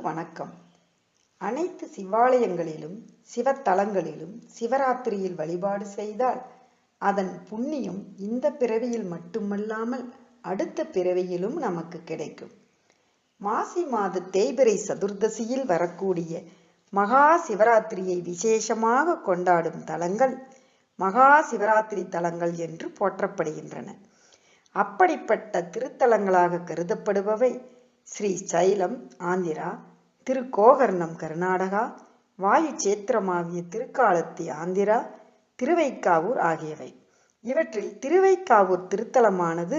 அன்பர்களுக்கு வணக்கம். அனைத்து சிவாலயங்களிலும் சிவத்தலங்களிலும் சிவராத்திரியில் வழிபாடு செய்தால் அதன் புண்ணியம் இந்த பிறவியில் மட்டுமல்லாமல் அடுத்த பிறவியிலும் நமக்கு கிடைக்கும். மாசி மாத தேய்பிரை சதுர்தசியில் வரக்கூடிய மகா சிவராத்திரியை விசேஷமாக கொண்டாடும் தலங்கள் மகா சிவராத்திரி தலங்கள் என்று போற்றப்படுகின்றன. அப்படிப்பட்ட திருத்தலங்களாக கருதப்படுபவை ஸ்ரீ சைலம் ஆந்திரா திருக்கோகர்ணம் கர்நாடகா வாயு சேத்திரமாகிய திருக்காலத்தி ஆந்திரா திருவைக்காவூர் ஆகியவை. இவற்றில் திருவைக்காவூர் திருத்தலமானது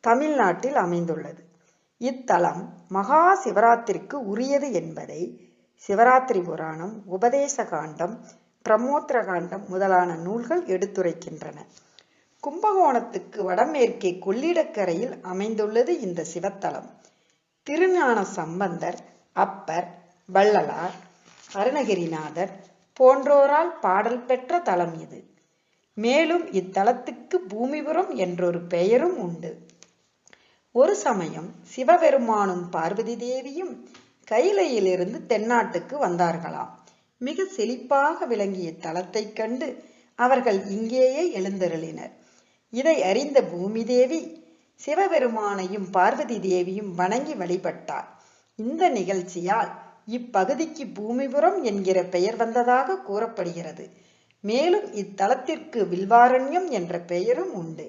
தமிழ்நாட்டில் அமைந்துள்ளது. இத்தலம் மகா சிவராத்திரிக்கு உரியது என்பதை சிவராத்திரி புராணம் உபதேச காண்டம் பிரமோத்திர காண்டம் முதலான நூல்கள் எடுத்துரைக்கின்றன. கும்பகோணத்துக்கு வடமேற்கே கொள்ளிடக்கரையில் அமைந்துள்ளது இந்த சிவத்தலம். திருஞான சம்பந்தர் அப்பர் வள்ளலார் அருணகிரிநாதர் போன்றோரால் பாடல் பெற்ற தலம் இது. மேலும் இத்தலத்துக்கு பூமிபுரம் என்றொரு பெயரும் உண்டு. ஒரு சமயம் சிவபெருமானும் பார்வதி தேவியும் கைலையிலிருந்து தென்னாட்டுக்கு வந்தார்களாம். மிக செழிப்பாக விளங்கிய தலத்தைக் கண்டு அவர்கள் இங்கேயே எழுந்தருளினர். இதை அறிந்த பூமி தேவி சிவபெருமானையும் பார்வதி தேவியும் வணங்கி வழிபட்டார். இந்த நிகழ்ச்சியால் இப்பகுதிக்கு பூமிபுரம் என்கிற பெயர் வந்ததாக கூறப்படுகிறது. மேலும் இத்தலத்திற்கு வில்வாரண்யம் என்ற பெயரும் உண்டு.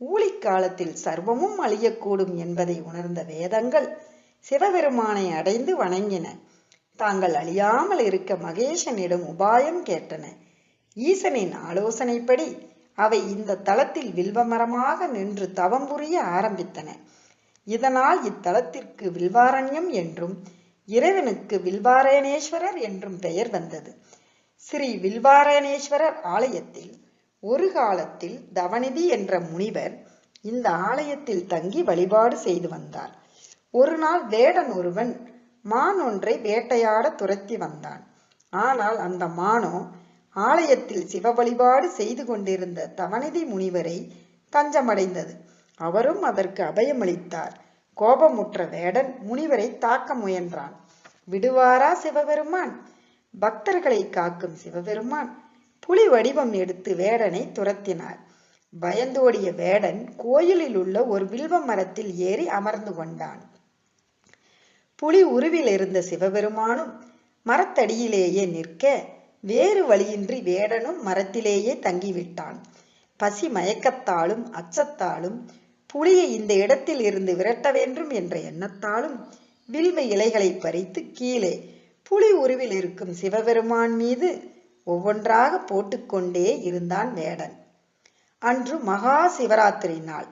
ஊழிக்காலத்தில் சர்வமும் அழியக்கூடும் என்பதை உணர்ந்த வேதங்கள் சிவபெருமானை அடைந்து வணங்கின. தாங்கள் அழியாமல் இருக்க மகேசனிடம் உபாயம் கேட்டன. ஈசனின் ஆலோசனைப்படி அவை இந்த தலத்தில் வில்வமரமாக நின்று தவம் புரிய ஆரம்பித்தன. இதனால் இத்தலத்திற்கு வில்வாரண்யம் என்றும் இறைவனுக்கு வில்வாரணேஸ்வரர் என்றும் பெயர் வந்தது. ஸ்ரீ வில்வாரணேஸ்வரர் ஆலயத்தில் ஒரு காலத்தில் தவநிதி என்ற முனிவர் இந்த ஆலயத்தில் தங்கி வழிபாடு செய்து வந்தார். ஒரு நாள் வேடன் ஒருவன் மான் ஒன்றை வேட்டையாட துரத்தி வந்தான். ஆனால் அந்த மானோ ஆலயத்தில் சிவ வழிபாடு செய்து கொண்டிருந்த தவநிதி முனிவரை தஞ்சமடைந்தது. அவரும் அதற்கு அபயமளித்தார். கோபமுற்ற வேடன் முனிவரை தாக்க முயன்றான். விடுவாரா சிவபெருமான்? பக்தர்களை காக்கும் சிவபெருமான். புலி வடிவம் எடுத்து வேடனை துரத்தினார். பயந்தோடிய வேடன் கோயிலில் உள்ள ஒரு வில்வ மரத்தில் ஏறி அமர்ந்து கொண்டான். புலி உருவில் இருந்த சிவபெருமானும் மரத்தடியிலேயே நிற்க வேறு வழியின்றி வேடனும் மரத்திலேயே தங்கிவிட்டான். பசி மயக்கத்தாலும் அச்சத்தாலும் புலியை இந்த இடத்தில் இருந்து விரட்ட வேண்டும் என்ற எண்ணத்தாலும் வில்வ இலைகளை பறித்து கீழே புலி உருவில் இருக்கும் சிவபெருமான் மீது ஒவ்வொன்றாக போட்டுக்கொண்டே இருந்தான் வேடன். அன்று மகா சிவராத்திரி நாள்.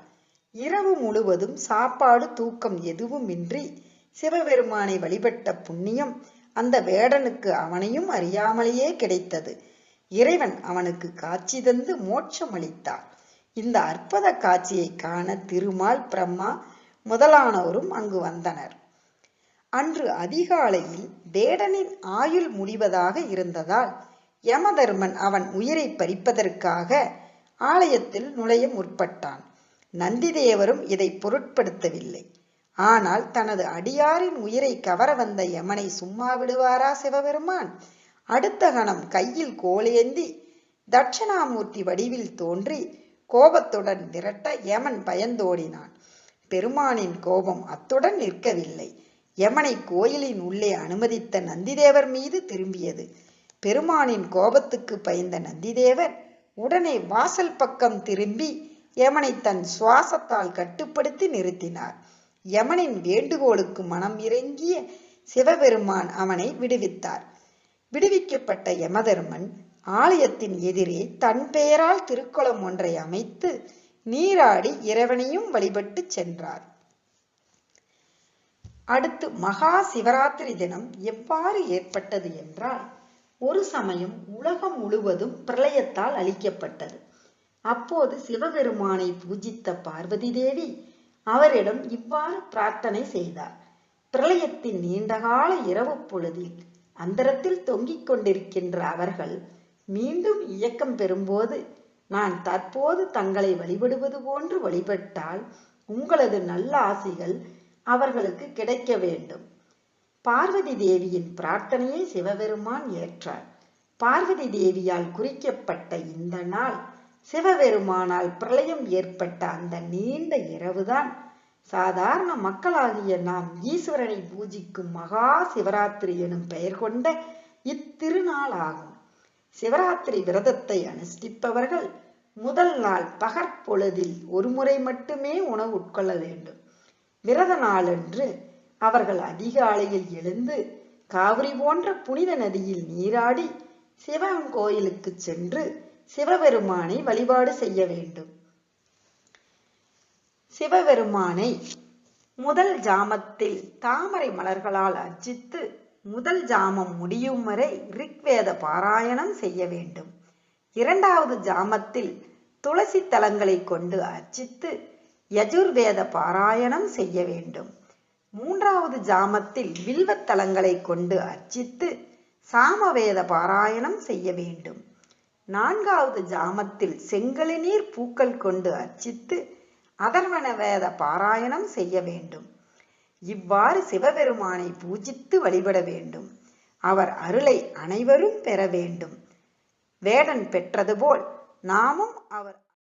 இரவு முழுவதும் சாப்பாடு தூக்கம் எதுவுமின்றி சிவபெருமானை வழிபட்ட புண்ணியம் அந்த வேடனுக்கு அவனையும் அறியாமலேயே கிடைத்தது. இறைவன் அவனுக்கு காட்சி தந்து மோட்சம் அளித்தார். இந்த அற்புத காட்சியை காண திருமால் பிரம்மா முதலானோரும் அங்கு வந்தனர். அன்று அதிகாலையில் வேடனின் ஆயுள் முடிவதாக இருந்ததால் யமதர்மன் அவன் உயிரை பறிப்பதற்காக ஆலயத்தில் நுழைய முற்பட்டான். நந்திதேவரும் இதை பொருட்படுத்தவில்லை. ஆனால் தனது அடியாரின் உயிரை கவர வந்த யமனை சும்மா விடுவாரா சிவபெருமான்? அடுத்த கணம் கையில் கோலேந்தி தட்சணாமூர்த்தி வடிவில் தோன்றி கோபத்துடன் விரட்ட யமன் பயந்தோடினான். பெருமானின் கோபம் அத்துடன் நிற்கவில்லை. யமனை கோயிலின் உள்ளே அனுமதித்த நந்திதேவர் மீது திரும்பியது. பெருமானின் கோபத்துக்கு பயந்த நந்திதேவர் உடனே வாசல் பக்கம் திரும்பி யமனை தன் சுவாசத்தால் கட்டுப்படுத்தி நிறுத்தினார். யமனின் வேண்டுகோளுக்கு மனம் இறங்கிய சிவபெருமான் அவனை விடுவித்தார். விடுவிக்கப்பட்ட யமதர்மன் ஆலயத்தின் எதிரே தன் பெயரால் திருக்குளம் ஒன்றை அமைத்து நீராடி இறைவனையும் வழிபட்டு சென்றார். அடுத்து மகா சிவராத்திரி தினம் எவ்வாறு ஏற்பட்டது என்றால் ஒரு சமயம் உலகம் முழுவதும் பிரளயத்தால் அழிக்கப்பட்டது. அப்போது சிவபெருமானை பூஜித்த பார்வதி தேவி அவரிடம் இவ்வாறு பிரார்த்தனை செய்தார். பிரளயத்தின் நீண்டகால இரவு பொழுதில் அந்தரத்தில் தொங்கிக் கொண்டிருக்கின்ற அவர்கள் மீண்டும் இயக்கம் பெறும்போது நான் தற்போது தங்களை வழிபடுவது போன்று வழிபட்டால் உங்களது நல்ல ஆசைகள் அவர்களுக்கு கிடைக்க வேண்டும். பார்வதி தேவியின் பிரார்த்தனையை சிவபெருமான் ஏற்றார். பார்வதி தேவியால் குறிக்கப்பட்ட இந்த நாள் சிவபெருமானால் பிரளயம் ஏற்பட்ட அந்த நீண்ட இரவுதான். சாதாரண மக்களாகிய நாம் ஈஸ்வரனை பூஜிக்கும் மகா சிவராத்திரி எனும் பெயர் கொண்ட இத்திருநாள் ஆகும். சிவராத்திரி விரதத்தை அனுஷ்டிப்பவர்கள் முதல் நாள் பகற்பொழுதில் ஒரு முறை மட்டுமே உணவு உட்கொள்ள வேண்டும். விரத நாளன்று அவர்கள் அதிகாலையில் எழுந்து காவிரி போன்ற புனித நதியில் நீராடி சிவன் கோயிலுக்கு சென்று சிவபெருமானை வழிபாடு செய்ய வேண்டும். சிவபெருமானை முதல் ஜாமத்தில் தாமரை மலர்களால் அர்ச்சித்து முதல் ஜாமம் முடியும் வரை ரிக்வேத பாராயணம் செய்ய வேண்டும். இரண்டாவது ஜாமத்தில் துளசி தலங்களை கொண்டு அர்ச்சித்து யஜுர்வேத பாராயணம் செய்ய வேண்டும். மூன்றாவது ஜாமத்தில் வில்வத்தலங்களை கொண்டு அர்ச்சித்து சாமவேத பாராயணம் செய்ய வேண்டும். நான்காவது ஜாமத்தில் செங்கழு நீர் பூக்கள் கொண்டு அர்ச்சித்து அதர்வன வேத பாராயணம் செய்ய வேண்டும். இவ்வாறு சிவபெருமானை பூஜித்து வழிபட வேண்டும். அவர் அருளை அனைவரும் பெற வேண்டும். வேடன் பெற்றது போல் நாமும் அவர்